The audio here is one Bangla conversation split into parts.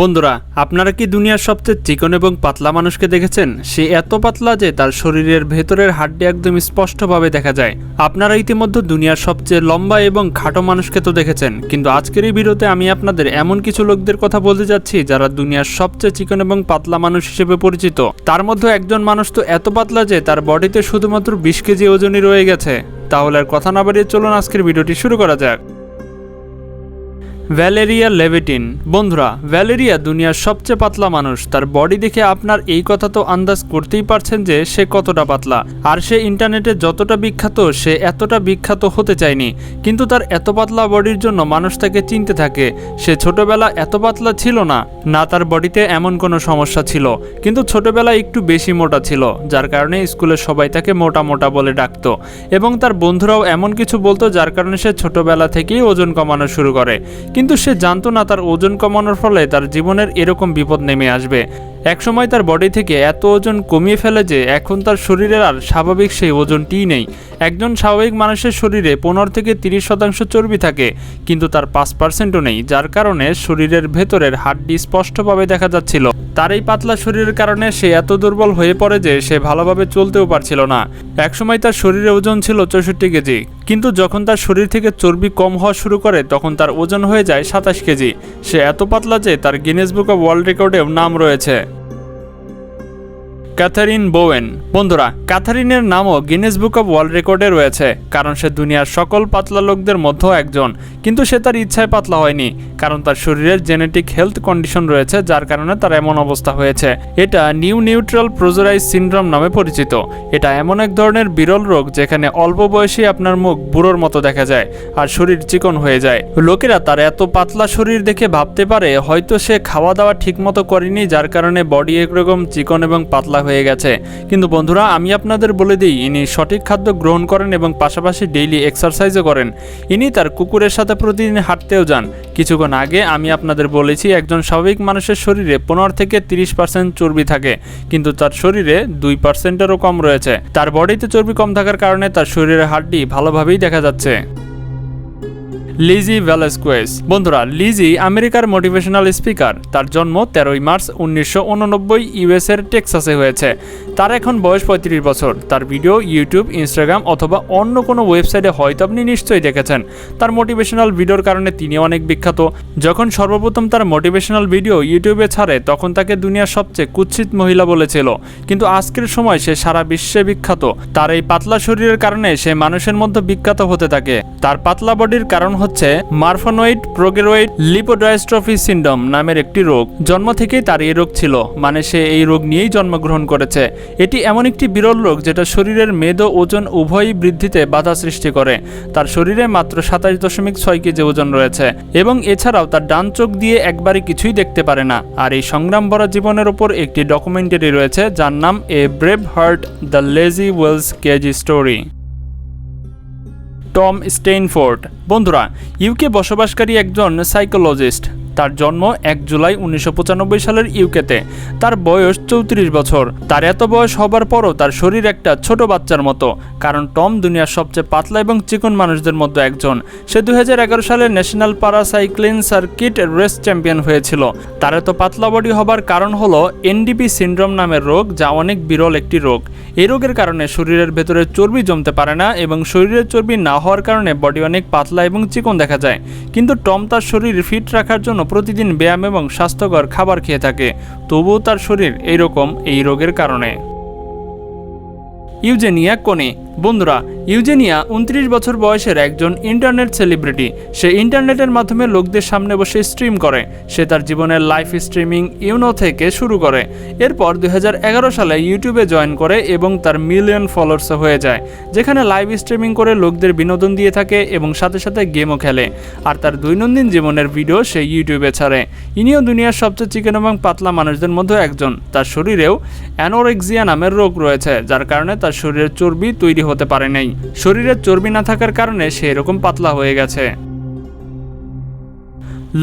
বন্ধুরা, আপনারা কি দুনিয়ার সবচেয়ে চিকন এবং পাতলা মানুষকে দেখেছেন? সে এত পাতলা যে তার শরীরের ভেতরের হাড্ডি একদম স্পষ্টভাবে দেখা যায়। আপনারা ইতিমধ্যে দুনিয়ার সবচেয়ে লম্বা এবং খাটো মানুষকে তো দেখেছেন, কিন্তু আজকের এই ভিডিওতে আমি আপনাদের এমন কিছু লোকদের কথা বলতে যাচ্ছি যারা দুনিয়ার সবচেয়ে চিকন এবং পাতলা মানুষ হিসেবে পরিচিত। তার মধ্যে একজন মানুষ তো এত পাতলা যে তার বডিতে শুধুমাত্র বিশ কেজি ওজনই রয়ে গেছে। তাহলে আর কথা না বাড়িয়ে চলুন আজকের ভিডিওটি শুরু করা যাক। Valeria Levitin. বন্ধুরা, ভ্যালেরিয়া দুনিয়ার সবচেয়ে পাতলা মানুষ। তার বডি দেখে আপনার এই কথা তো আন্দাজ করতেই পারছেন যে সে কতটা পাতলা। আর সে ইন্টারনেটে যতটা বিখ্যাত, সে এতটা বিখ্যাত হতে চায়নি। কিন্তু তার এত পাতলা বডির জন্য মানুষ তাকে চিনতে থাকে। সে ছোটবেলা এত পাতলা ছিল না। না, তার বডিতে এমন কোনো সমস্যা ছিল। কিন্তু ছোটবেলায় একটু বেশি মোটা ছিল, যার কারণে স্কুলের সবাই তাকে মোটা মোটা বলে ডাকতো। এবং তার বন্ধুরাও এমন কিছু বলতো, যার কারণে সে ছোটবেলা থেকেই ওজন কমানো শুরু করে। কিন্তু সে জানতো না তার ওজন কমানোর ফলে তার জীবনের এরকম বিপদ নেমে আসবে। একসময় তার বডি থেকে এত ওজন কমিয়ে ফেলে যে এখন তার শরীরের আর স্বাভাবিক সেই ওজনটিই নেই। একজন স্বাভাবিক মানুষের শরীরে পনেরো থেকে তিরিশ শতাংশ চর্বি থাকে, কিন্তু তার পাঁচ পার্সেন্টও নেই, যার কারণে শরীরের ভেতরের হাড্ডি স্পষ্টভাবে দেখা যাচ্ছিল। তার এই পাতলা শরীরের কারণে সে এত দুর্বল হয়ে পড়ে যে সে ভালোভাবে চলতেও পারছিল না। একসময় তার শরীরে ওজন ছিল চৌষট্টি কেজি, কিন্তু যখন তার শরীর থেকে চর্বি কম হওয়া শুরু করে, তখন তার ওজন হয়ে যায় সাতাশ কেজি। সে এত পাতলা যে তার গিনেস বুক অফ ওয়ার্ল্ড রেকর্ডেও নাম রয়েছে। Katharine Bowen. বন্ধুরা, ক্যাথারিনের নামও গিনেস বুক অফ ওয়ার্ল্ড রেকর্ডে রয়েছে, কারণ সে দুনিয়ার সকল পাতলা লোকদের মধ্যেও একজন, কিন্তু সে তার ইচ্ছায় পাতলা হয়নি, কারণ তার শরীরের জেনেটিক হেলথ কন্ডিশন রয়েছে, যার কারণে তার এমন অবস্থা হয়েছে। এটা নিউ নিউট্রাল প্রোজোরাইজ সিনড্রোম নামে পরিচিত। এটা এমন এক ধরনের বিরল রোগ, যেখানে অল্প বয়সেই আপনার মুখ বুড়োর মতো দেখা যায়, আর শরীর চিকন হয়ে যায়। লোকেরা তার এত পাতলা শরীর দেখে ভাবতে পারে, হয়তো সে খাওয়া দাওয়া ঠিকমতো করেনি, যার কারণে বডি একরকম চিকন এবং পাতলা হয়ে গেছে। কিন্তু বন্ধুরা, আমি আপনাদের বলে দিই, ইনি সঠিক খাদ্য গ্রহণ করেন এবং পাশাপাশি ডেইলি এক্সারসাইজও করেন। ইনি তার কুকুরের সাথে প্রতিদিন হাঁটতেও যান। কিছুক্ষণ আগে আমি আপনাদের বলেছি, একজন স্বাভাবিক মানুষের শরীরে পনেরো থেকে তিরিশ পার্সেন্ট চর্বি থাকে, কিন্তু তার শরীরে দুই পার্সেন্টেরও কম রয়েছে। তার বডিতে চর্বি কম থাকার কারণে তার শরীরের হাড্ডি ভালোভাবেই দেখা যাচ্ছে। লিজি ভ্যালেস্কুয়েস বন্ধুরা, লিজি আমেরিকার মোটিভেশনাল স্পিকার। তার জন্ম তেরোই মার্চ উনিশশো উননব্বই ইউএসের টেক্সাসে হয়েছে। তার এখন বয়স পঁয়ত্রিশ বছর। তার ভিডিও ইউটিউব, ইনস্টাগ্রাম অথবা অন্য কোনো ওয়েবসাইটে হয়তো আপনি নিশ্চয়ই দেখেছেন। তার মোটিভেশনাল ভিডিওর কারণে তিনি অনেক বিখ্যাত। যখন সর্বপ্রথম তার মোটিভেশনাল ভিডিও ইউটিউবে ছাড়ে, তখন তাকে দুনিয়ার সবচেয়ে কুৎসিত মহিলা বলেছিল। কিন্তু আজকের সময় সে সারা বিশ্বে বিখ্যাত। তার এই পাতলা শরীরের কারণে সে মানুষের মধ্যে বিখ্যাত হতে থাকে। তার পাতলা বডির কারণ হচ্ছে মারফানোইড প্রোগেরোইড লিপোডায়াস্ট্রফি সিন্ডম নামের একটি রোগ। জন্ম থেকেই তার এই রোগ ছিল মানে সে এই রোগ নিয়েই জন্মগ্রহণ করেছে। এটি এমন একটি বিরল রোগ যেটা শরীরের মেদ ওজন উভয়ই বৃদ্ধিতে বাধা সৃষ্টি করে। তার শরীরে মাত্র সাতাশ দশমিক ছয় কেজি ওজন রয়েছে এবং এছাড়াও তার ডান চোখ দিয়ে একবারে কিছুই দেখতে পারে না। আর এই সংগ্রাম ভরা জীবনের ওপর একটি ডকুমেন্টারি রয়েছে যার নাম a brave heart the Lizzie Velasquez story. Tom Staniford. বন্ধুরা ইউকে বসবাসকারী একজন সাইকোলজিস্ট। তার জন্ম এক জুলাই উনিশশো পঁচানব্বই সালের ইউকেতে। তার বয়স চৌত্রিশ বছর। তার এত বয়স হবার পরও তার শরীর একটা ছোট বাচ্চার মতো। কারণ টম দুনিয়ার সবচেয়ে পাতলা এবং চিকন মানুষদের মধ্যে একজন। সে দু সালে national paracycling circuit race champion হয়েছিল। তার এত পাতলা বডি হবার কারণ হলো এনডিপি সিন্ড্রোম নামের রোগ, যা অনেক বিরল একটি রোগ। এই রোগের কারণে শরীরের ভেতরে চর্বি জমতে পারে না এবং শরীরের চর্বি না হওয়ার কারণে বডি অনেক পাতলা এবং চিকন দেখা যায়। কিন্তু টম তার শরীর ফিট রাখার জন্য প্রতিদিন ব্যায়াম এবং স্বাস্থ্যকর খাবার খেয়ে থাকে, তবুও তার শরীর এইরকম এই রোগের কারণে। ইউজেনিয়া কোনে, বন্ধুরা ইউজেনিয়া উনত্রিশ বছর বয়সের একজন ইন্টারনেট সেলিব্রিটি। সে ইন্টারনেটের মাধ্যমে লোকদের সামনে বসে স্ট্রিম করে। সে তার জীবনের লাইভ স্ট্রিমিং ইউনো থেকে শুরু করে। এরপর দু হাজার এগারো সালে ইউটিউবে জয়েন করে এবং তার মিলিয়ন ফলোয়ার্স হয়ে যায়, যেখানে লাইভ স্ট্রিমিং করে লোকদের বিনোদন দিয়ে থাকে এবং সাথে সাথে গেমও খেলে। আর তার দৈনন্দিন জীবনের ভিডিও সে ইউটিউবে ছাড়ে। ইনিও দুনিয়ার সবচেয়ে চিকেন এবং পাতলা মানুষদের মধ্যে একজন। তার শরীরেও অ্যানোরেক্সিয়া নামের রোগ রয়েছে, যার কারণে তার শরীরের চর্বি তৈরি হতে পারে নাই। শরীরে চর্বি না থাকার কারণে সে এরকম পাতলা হয়ে গেছে।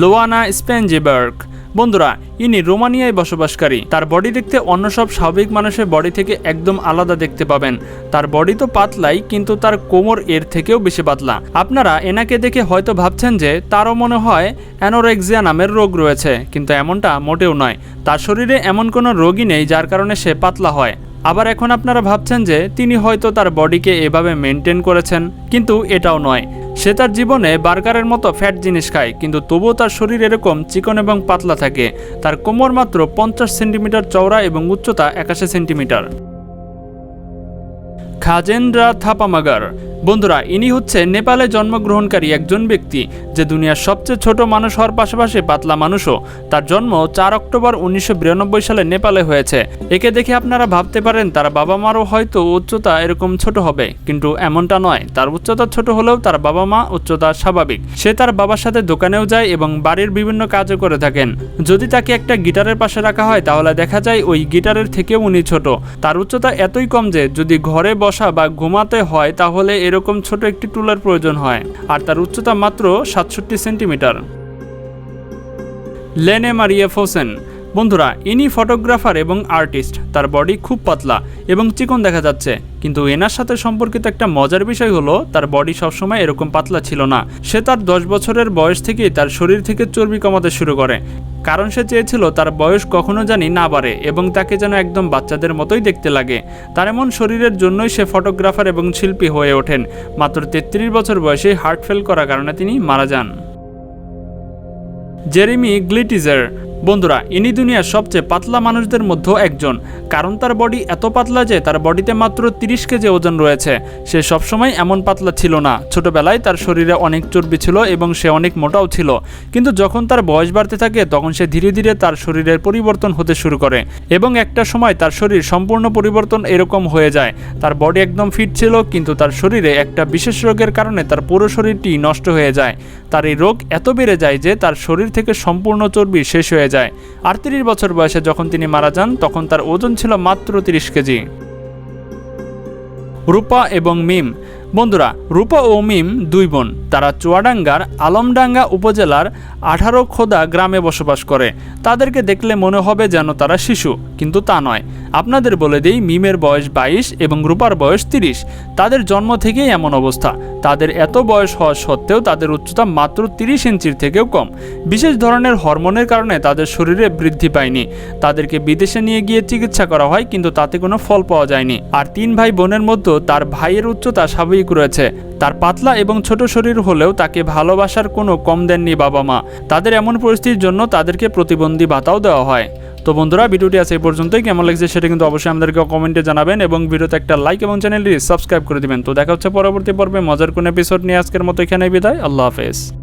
লোয়ানা স্পেনজিবার্গ, বন্ধুরা, ইনি রোমানিয়ায় বসবাসকারী। তার বডি দেখতে অন্য সব স্বাভাবিক মানুষের বডি থেকে একদম আলাদা দেখতে পাবেন। তার বডি তো পাতলাই, কিন্তু তার কোমর এর থেকেও বেশি পাতলা। আপনারা এনাকে দেখে হয়তো ভাবছেন যে তারও মনে হয় অ্যানোরেক্সিয়া নামের রোগ রয়েছে, কিন্তু এমনটা মোটেও নয়। তার শরীরে এমন কোনো রোগই নেই যার কারণে সে পাতলা হয়। আবার এখন আপনারা ভাবছেন যে তিনি হয়তো তার বডিকে এভাবে মেনটেন করেছেন, কিন্তু এটাও নয়। সে তার জীবনে বার্গারের মতো ফ্যাট জিনিস খায়, কিন্তু তবুও তার শরীর এরকম চিকন এবং পাতলা থাকে। তার কোমর মাত্র পঞ্চাশ সেন্টিমিটার চওড়া এবং উচ্চতা একাশি সেন্টিমিটার। খাজেন্দ্রা থাপামাগার বন্ধুরা, ইনি হচ্ছে নেপালে জন্মগ্রহণকারী একজন ব্যক্তি যে দুনিয়ার সবচেয়ে ছোট মানুষ হওয়ার পাশাপাশি পাতলা মানুষও। তার জন্ম চার অক্টোবর উনিশশো বিরানব্বই সালে নেপালে হয়েছে। একে দেখে আপনারা ভাবতে পারেন, তার বাবা মারও হয়তো উচ্চতা এরকম ছোট হবে, কিন্তু এমনটা নয়। তার উচ্চতা ছোট হলেও তার বাবা মা উচ্চতা স্বাভাবিক। সে তার বাবার সাথে দোকানেও যায় এবং বাড়ির বিভিন্ন কাজও করে থাকেন। যদি তাকে একটা গিটারের পাশে রাখা হয়, তাহলে দেখা যায় ওই গিটারের থেকেও উনি ছোট। তার উচ্চতা এতই কম যে, যদি ঘরে বসা বা ঘুমাতে হয়, তাহলে এরকম ছোট একটি টুলার প্রয়োজন হয়, আর তার উচ্চতা মাত্র সাতষট্টি সেন্টিমিটার। লেনে মারিয়া ফোসেন বন্ধুরা, ইনি ফটোগ্রাফার এবং আর্টিস্ট। তার বডি খুব পাতলা এবং চিকন দেখা যাচ্ছে। কিন্তু এনার সাথে সম্পর্কিত একটা মজার বিষয় হলো, তার বডি সবসময় এরকম পাতলা ছিল না। সে তার দশ বছরের বয়স থেকেই তার শরীর থেকে চর্বি কমাতে শুরু করে। কারণ সে চেয়েছিল তার বয়স কখনো জানি না বাড়ে এবং তাকে যেন একদম বাচ্চাদের মতোই দেখতে লাগে। তার এমন শরীরের জন্যই সে ফটোগ্রাফার এবং শিল্পী হয়ে ওঠেন। মাত্র তেত্রিশ বছর বয়সে হার্ট ফেল করার কারণে তিনি মারা যান। জেরিমি গ্লিটিজার বন্ধুরা, ইনি দুনিয়ার সবচেয়ে পাতলা মানুষদের মধ্যেও একজন। কারণ তার বডি এত পাতলা যে তার বডিতে মাত্র তিরিশ কেজি ওজন রয়েছে। সে সবসময় এমন পাতলা ছিল না। ছোটবেলায় তার শরীরে অনেক চর্বি ছিল এবং সে অনেক মোটাও ছিল। কিন্তু যখন তার বয়স বাড়তে থাকে, তখন সে ধীরে ধীরে তার শরীরের পরিবর্তন হতে শুরু করে এবং একটা সময় তার শরীর সম্পূর্ণ পরিবর্তন এরকম হয়ে যায়। তার বডি একদম ফিট ছিল, কিন্তু তার শরীরে একটা বিশেষ রোগের কারণে তার পুরো শরীরটি নষ্ট হয়ে যায়। তার এই রোগ এত বেড়ে যায় যে তার শরীর থেকে সম্পূর্ণ চর্বি শেষ হয়ে যায়। আটত্রিশ বছর বয়সে যখন তিনি মারা যান, তখন তার ওজন ছিল মাত্র তিরিশ কেজি। রূপা এবং মিম বন্ধুরা, রূপা ও মিম দুই বোন। তারা চুয়াডাঙ্গার আলমডাঙ্গা উপজেলার আঠারো খোদা গ্রামে বসবাস করে। তাদেরকে দেখলে মনে হবে যেন তারা শিশু, কিন্তু তা নয়। আপনাদের বলে দিই, মিমের বয়স বাইশ এবং রূপার বয়স তিরিশ। তাদের জন্ম থেকেই এমন অবস্থা। তাদের এত বয়স হওয়া সত্ত্বেও তাদের উচ্চতা মাত্র তিরিশ ইঞ্চির থেকেও কম। বিশেষ ধরনের হরমোনের কারণে তাদের শরীরে বৃদ্ধি পায়নি। তাদেরকে বিদেশে নিয়ে গিয়ে চিকিৎসা করা হয়, কিন্তু তাতে কোনো ফল পাওয়া যায়নি। আর তিন ভাই বোনের মধ্যে তার ভাইয়ের উচ্চতা স্বাভাবিক রয়েছে। তার পাতলা এবং ছোট শরীর হলেও তাকে ভালোবাসার কোনো কম দেননি বাবা মা। তাদের এমন পরিস্থিতির জন্য তাদেরকে প্রতিবন্ধী ভাতাও দেওয়া হয়। তো বন্ধুরা, ভিডিওটি আছে এই পর্যন্তই। কেমন লাগছে সেটা কিন্তু অবশ্যই আমাদেরকে কমেন্টে জানাবেন এবং ভিডিওতে একটা লাইক এবং চ্যানেলটি সাবস্ক্রাইব করে দিবেন। তো দেখা হচ্ছে পরবর্তী পর্বে মজার কোন এপিসোড নিয়ে আজকের মতো এখানে বিদায়। আল্লাহ হাফেজ।